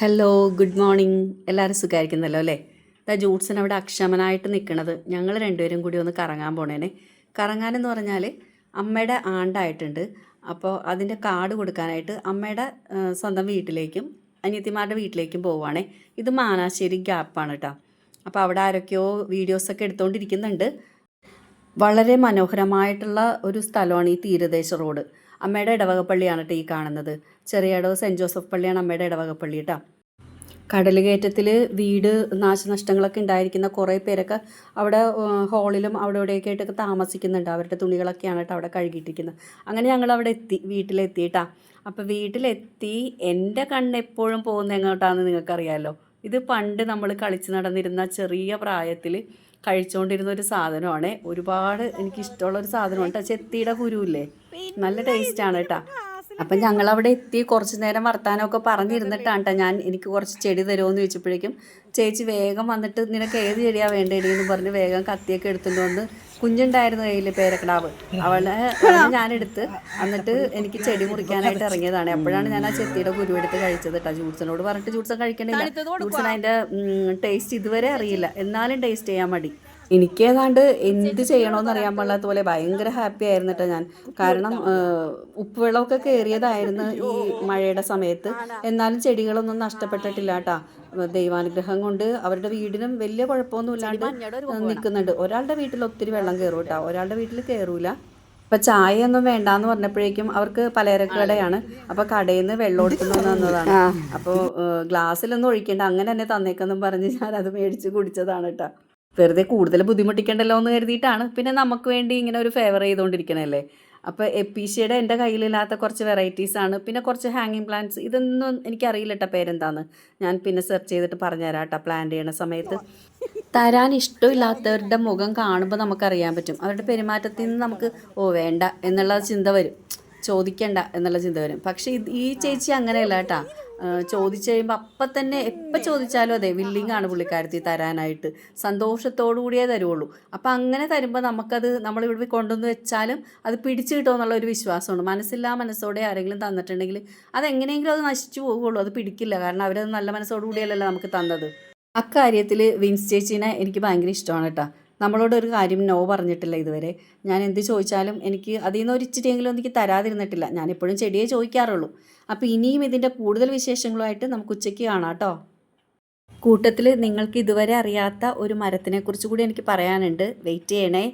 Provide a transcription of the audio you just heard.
Hello good morning എല്ലാവരും സുഖമായിരിക്കുന്നല്ലോ അല്ലേ? ഇതാ ജൂട്ട്സൺ അവിടെ അക്ഷമനായിട്ട് നിൽക്കണത് ഞങ്ങൾ രണ്ടുപേരും കൂടി ഒന്ന് കറങ്ങാൻ പോണേനെ. കറങ്ങാനെന്ന് പറഞ്ഞാൽ അമ്മയുടെ ആണ്ടായിട്ടുണ്ട്. അപ്പോൾ അതിന്റെ കാർഡ് കൊടുക്കാനായിട്ട് അമ്മയുടെ സ്വന്തം വീട്ടിലേക്കും അനിയത്തിമാരുടെ വീട്ടിലേക്കും പോവുകയാണേ ഇത് മാനാശ്ശേരി ഗ്യാപ്പാണ് കേട്ടോ അപ്പോൾ അവിടെ ആരൊക്കെയോ വീഡിയോസൊക്കെ എടുത്തുകൊണ്ടിരിക്കുന്നുണ്ട് വളരെ മനോഹരമായിട്ടുള്ള ഒരു സ്ഥലമാണ് ഈ തീരദേശ റോഡ്. അമ്മയുടെ ഇടവകപ്പള്ളിയാണ് കേട്ടോ ഈ കാണുന്നത്. ചെറിയ ഇടവ് സെന്റ് ജോസഫ് പള്ളിയാണ് അമ്മയുടെ ഇടവകപ്പള്ളി കേട്ടോ കടൽ കയറ്റത്തിൽ വീട് നാശനഷ്ടങ്ങളൊക്കെ ഉണ്ടായിരിക്കുന്ന കുറേ പേരൊക്കെ അവിടെ ഹോളിലും അവിടെ ഇവിടെയൊക്കെ ആയിട്ടൊക്കെ താമസിക്കുന്നുണ്ട്. അവരുടെ തുണികളൊക്കെയാണ് കേട്ടോ അവിടെ കഴുകിയിട്ടിരിക്കുന്നത്. അങ്ങനെ ഞങ്ങൾ അവിടെ എത്തി വീട്ടിലെത്തി കേട്ടോ അപ്പോൾ വീട്ടിലെത്തി എന്റെ കണ്ണ് എപ്പോഴും പോകുന്ന എങ്ങോട്ടാണെന്ന് നിങ്ങൾക്കറിയാമല്ലോ ഇത് പണ്ട് നമ്മൾ കളിച്ച് നടന്നിരുന്ന ചെറിയ പ്രായത്തിൽ കഴിച്ചുകൊണ്ടിരുന്ന ഒരു സാധനമാണ്. ഒരുപാട് എനിക്ക് ഇഷ്ടമുള്ള ഒരു സാധനമാണ് ചെത്തിയുടെ കുരുവില്ലേ നല്ല ടേസ്റ്റ് ആണ് കേട്ടോ. അപ്പം ഞങ്ങൾ അവിടെ എത്തി. കുറച്ച് നേരം വർത്താനമൊക്കെ പറഞ്ഞിരുന്നിട്ടാണ് കേട്ടോ ഞാൻ എനിക്ക് കുറച്ച് ചെടി തരുമോ എന്ന് ചോദിച്ചപ്പോഴേക്കും ചേച്ചി വേഗം വന്നിട്ട് നിനക്ക് ഏത് ചെടിയാണ് വേണ്ടത് എന്ന് പറഞ്ഞ് വേഗം കത്തിയൊക്കെ എടുത്തുകൊണ്ട് വന്ന് കുഞ്ഞുണ്ടായിരുന്നു കയ്യിൽ പേരക്കിടാവ്. അവളെ ഞാനെടുത്ത് എന്നിട്ട് എനിക്ക് ചെടി മുറിക്കാനായിട്ട് ഇറങ്ങിയതാണ്. അപ്പോഴാണ് ഞാൻ ആ ചെത്തിയുടെ ഗുരുവെടുത്ത് കഴിച്ചത് കേട്ടോ. ജൂട്സനോട് പറഞ്ഞിട്ട് ജൂട്സൻ കഴിക്കണില്ല. ജൂട്സൻ അതിന്റെ ടേസ്റ്റ് ഇതുവരെ അറിയില്ല. എന്നാലും ടേസ്റ്റ് ചെയ്യാൻ മടി. എനിക്ക് ഏതാണ്ട് എന്ത് ചെയ്യണമെന്ന് അറിയാൻ പാടില്ലാത്ത പോലെ ഭയങ്കര ഹാപ്പി ആയിരുന്നു കേട്ടോ ഞാൻ. കാരണം ഏഹ്, ഉപ്പുവെള്ളമൊക്കെ കയറിയതായിരുന്നു ഈ മഴയുടെ സമയത്ത്. എന്നാലും ചെടികളൊന്നും നഷ്ടപ്പെട്ടിട്ടില്ല കേട്ടാ. ദൈവാനുഗ്രഹം കൊണ്ട് അവരുടെ വീടിനും വലിയ കുഴപ്പമൊന്നും ഇല്ലാണ്ട് നിൽക്കുന്നുണ്ട്. ഒരാളുടെ വീട്ടിൽ ഒത്തിരി വെള്ളം കയറും കേട്ടോ ഒരാളുടെ വീട്ടിൽ കയറൂല അപ്പം ചായയൊന്നും ഒന്നും വേണ്ടാന്ന് പറഞ്ഞപ്പോഴേക്കും അവർക്ക് പലചരക്കടയാണ് അപ്പൊ കടയിൽ നിന്ന് വെള്ളം എടുക്കുന്നു തന്നതാണ് അപ്പോൾ ഗ്ലാസ്സിലൊന്നും ഒഴിക്കേണ്ട. അങ്ങനെ തന്നെ തന്നേക്കെന്നും പറഞ്ഞ് ഞാൻ അത് മേടിച്ച് കുടിച്ചതാണ് കേട്ടോ. വെറുതെ കൂടുതൽ ബുദ്ധിമുട്ടിക്കണ്ടല്ലോ എന്ന് കരുതിയിട്ടാണ്. പിന്നെ നമുക്ക് വേണ്ടി ഇങ്ങനെ ഒരു ഫേവർ ചെയ്തുകൊണ്ടിരിക്കണല്ലേ അപ്പോൾ എപ്പീഷ്യയുടെ എന്റെ കയ്യിലില്ലാത്ത കുറച്ച് വെറൈറ്റീസ് ആണ്. പിന്നെ കുറച്ച് ഹാങ്ങിങ് പ്ലാന്റ്സ് ഇതൊന്നും എനിക്കറിയില്ല കേട്ടോ പേരെന്താന്ന്. ഞാൻ പിന്നെ സെർച്ച് ചെയ്തിട്ട് പറഞ്ഞുതരാം കേട്ടോ പ്ലാൻ ചെയ്യണ സമയത്ത്. തരാൻ ഇഷ്ടമില്ലാത്തവരുടെ മുഖം കാണുമ്പോൾ നമുക്കറിയാൻ പറ്റും. അവരുടെ പെരുമാറ്റത്തിൽ നിന്ന് നമുക്ക് ഓ വേണ്ട എന്നുള്ള ചിന്ത വരും. ചോദിക്കണ്ട എന്നുള്ള ചിന്ത വരും. പക്ഷേ ഈ ചേച്ചി അങ്ങനെയല്ല കേട്ടാ. ചോദിച്ചു കഴിയുമ്പോൾ അപ്പം തന്നെ എപ്പോൾ ചോദിച്ചാലും അതെ വില്ലിങ് ആണ് പുള്ളിക്കാരത്തി തരാനായിട്ട്. സന്തോഷത്തോടു കൂടിയേ തരുള്ളൂ. അപ്പം അങ്ങനെ തരുമ്പോൾ നമുക്കത് നമ്മൾ ഇവിടെ കൊണ്ടുവന്ന് വെച്ചാലും അത് പിടിച്ചു കിട്ടുമെന്നുള്ള ഒരു വിശ്വാസമുണ്ട്. മനസ്സില്ലാ മനസ്സോടെ ആരെങ്കിലും തന്നിട്ടുണ്ടെങ്കിൽ അതെങ്ങനെയെങ്കിലും അത് നശിച്ചു പോകുള്ളൂ. അത് പിടിക്കില്ല. കാരണം അവരത് നല്ല മനസ്സോടു കൂടിയല്ലല്ലോ നമുക്ക് തന്നത്. അക്കാര്യത്തിൽ വിൻസ് ചേച്ചീനെ എനിക്ക് ഭയങ്കര ഇഷ്ടമാണ് കേട്ടോ. നമ്മളോട് ഒരു കാര്യം നോ പറഞ്ഞിട്ടില്ല ഇതുവരെ. ഞാൻ എന്ത് ചോദിച്ചാലും എനിക്ക് അതിൽ നിന്ന് ഒരു ഇച്ചിരിയെങ്കിലും എനിക്ക് തരാതിരുന്നിട്ടില്ല. ഞാൻ എപ്പോഴും ചെടിയെ ചോദിക്കാറുള്ളൂ. അപ്പോൾ ഇനിയും ഇതിന്റെ കൂടുതൽ വിശേഷങ്ങളുമായിട്ട് നമുക്ക് ഉച്ചയ്ക്ക് കാണാം കേട്ടോ കൂട്ടത്തിൽ നിങ്ങൾക്ക് ഇതുവരെ അറിയാത്ത ഒരു മരത്തിനെക്കുറിച്ച് കൂടി എനിക്ക് പറയാനുണ്ട്. വെയിറ്റ് ചെയ്യണേ.